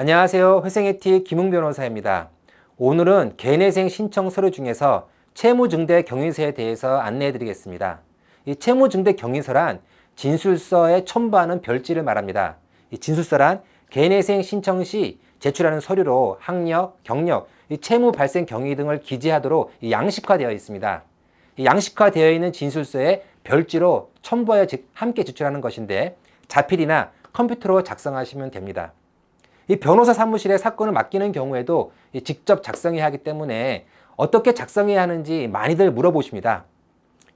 안녕하세요. 회생에티 김웅 변호사입니다. 오늘은 개내생 신청 서류 중에서 채무증대 경위서에 대해서 안내해 드리겠습니다. 이 채무증대 경위서란 진술서에 첨부하는 별지를 말합니다. 이 진술서란 개내생 신청 시 제출하는 서류로 학력, 경력, 이 채무 발생 경위 등을 기재하도록 이 양식화되어 있습니다. 이 양식화되어 있는 진술서에 별지로 첨부하여 제- 함께 제출하는 것인데 자필이나 컴퓨터로 작성하시면 됩니다. 이 변호사 사무실에 사건을 맡기는 경우에도 이 직접 작성해야 하기 때문에 어떻게 작성해야 하는지 많이들 물어보십니다.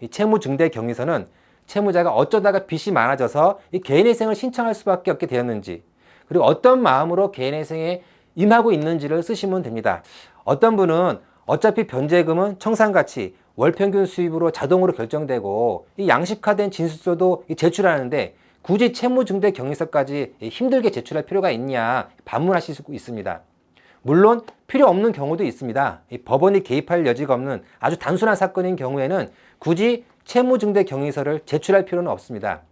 이 채무증대 경위서는 채무자가 어쩌다가 빚이 많아져서 이 개인회생을 신청할 수밖에 없게 되었는지 그리고 어떤 마음으로 개인회생에 임하고 있는지를 쓰시면 됩니다. 어떤 분은 어차피 변제금은 청산가치, 월평균 수입으로 자동으로 결정되고 이 양식화된 진술서도 이 제출하는데 굳이 채무증대 경위서까지 힘들게 제출할 필요가 있냐 반문하실 수 있습니다. 물론 필요 없는 경우도 있습니다. 이 법원이 개입할 여지가 없는 아주 단순한 사건인 경우에는 굳이 채무증대 경위서를 제출할 필요는 없습니다.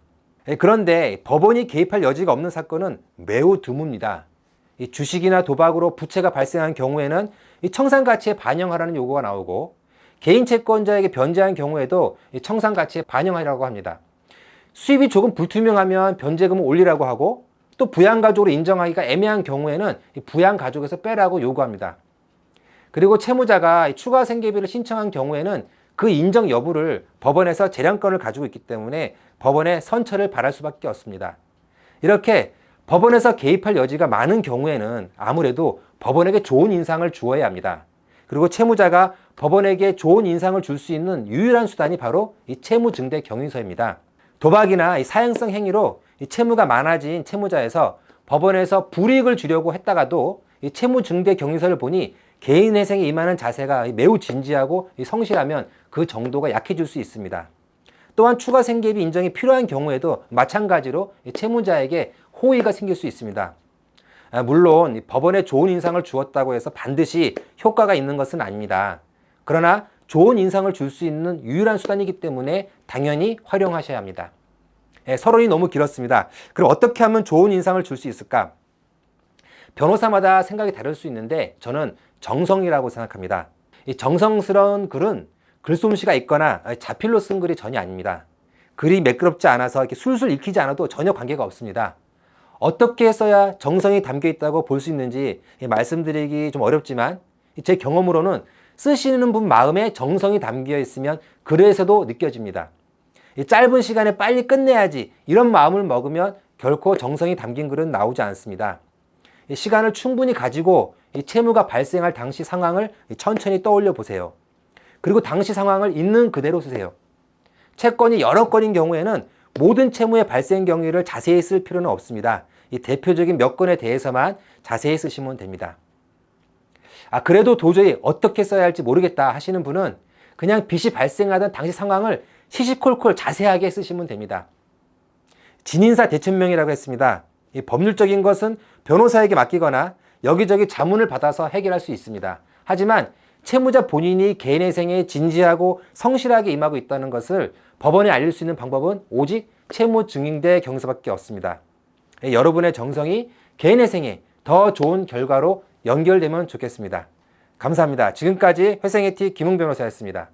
예, 그런데 법원이 개입할 여지가 없는 사건은 매우 드뭅니다. 이 주식이나 도박으로 부채가 발생한 경우에는 이 청산 가치에 반영하라는 요구가 나오고 개인 채권자에게 변제한 경우에도 이 청산 가치에 반영하라고 합니다. 수입이 조금 불투명하면 변제금을 올리라고 하고 또 부양가족으로 인정하기가 애매한 경우에는 이 부양가족에서 빼라고 요구합니다. 그리고 채무자가 이 추가 생계비를 신청한 경우에는 그 인정 여부를 법원에서 재량권을 가지고 있기 때문에 법원에 선처를 바랄 수밖에 없습니다. 이렇게 법원에서 개입할 여지가 많은 경우에는 아무래도 법원에게 좋은 인상을 주어야 합니다. 그리고 채무자가 법원에게 좋은 인상을 줄 수 있는 유일한 수단이 바로 이 채무증대 경위서입니다. 도박이나 이 사행성 행위로 이 채무가 많아진 채무자에서 법원에서 불이익을 주려고 했다가도 이 채무 증대 경위서를 보니 개인 회생에 임하는 자세가 매우 진지하고 이 성실하면 그 정도가 약해질 수 있습니다. 또한 추가 생계비 인정이 필요한 경우에도 마찬가지로 이 채무자에게 호의가 생길 수 있습니다. 아, 물론 이 법원에 좋은 인상을 주었다고 해서 반드시 효과가 있는 것은 아닙니다. 그러나 좋은 인상을 줄 수 있는 유일한 수단이기 때문에 당연히 활용하셔야 합니다. 예, 서론이 너무 길었습니다. 그럼 어떻게 하면 좋은 인상을 줄 수 있을까? 변호사마다 생각이 다를 수 있는데 저는 정성이라고 생각합니다. 이 정성스러운 글은 글솜씨가 있거나 자필로 쓴 글이 전혀 아닙니다. 글이 매끄럽지 않아서 이렇게 술술 읽히지 않아도 전혀 관계가 없습니다. 어떻게 써야 정성이 담겨 있다고 볼 수 있는지 말씀드리기 좀 어렵지만 제 경험으로는 쓰시는 분 마음에 정성이 담겨 있으면 글에서도 느껴집니다. 이 짧은 시간에 빨리 끝내야지 이런 마음을 먹으면 결코 정성이 담긴 글은 나오지 않습니다. 이 시간을 충분히 가지고 이 채무가 발생할 당시 상황을 천천히 떠올려 보세요. 그리고 당시 상황을 있는 그대로 쓰세요. 채권이 여러 건인 경우에는 모든 채무의 발생 경위를 자세히 쓸 필요는 없습니다. 이 대표적인 몇 건에 대해서만 자세히 쓰시면 됩니다. 아, 그래도 도저히 어떻게 써야 할지 모르겠다 하시는 분은 그냥 빚이 발생하던 당시 상황을 시시콜콜 자세하게 쓰시면 됩니다. 진인사 대천명이라고 했습니다. 이 법률적인 것은 변호사에게 맡기거나 여기저기 자문을 받아서 해결할 수 있습니다. 하지만 채무자 본인이 개인의 생에 진지하고 성실하게 임하고 있다는 것을 법원에 알릴 수 있는 방법은 오직 채무 증인대 경서밖에 없습니다. 예, 여러분의 정성이 개인의 생에 더 좋은 결과로 연결되면 좋겠습니다. 감사합니다. 지금까지 회생의 티 김웅 변호사였습니다.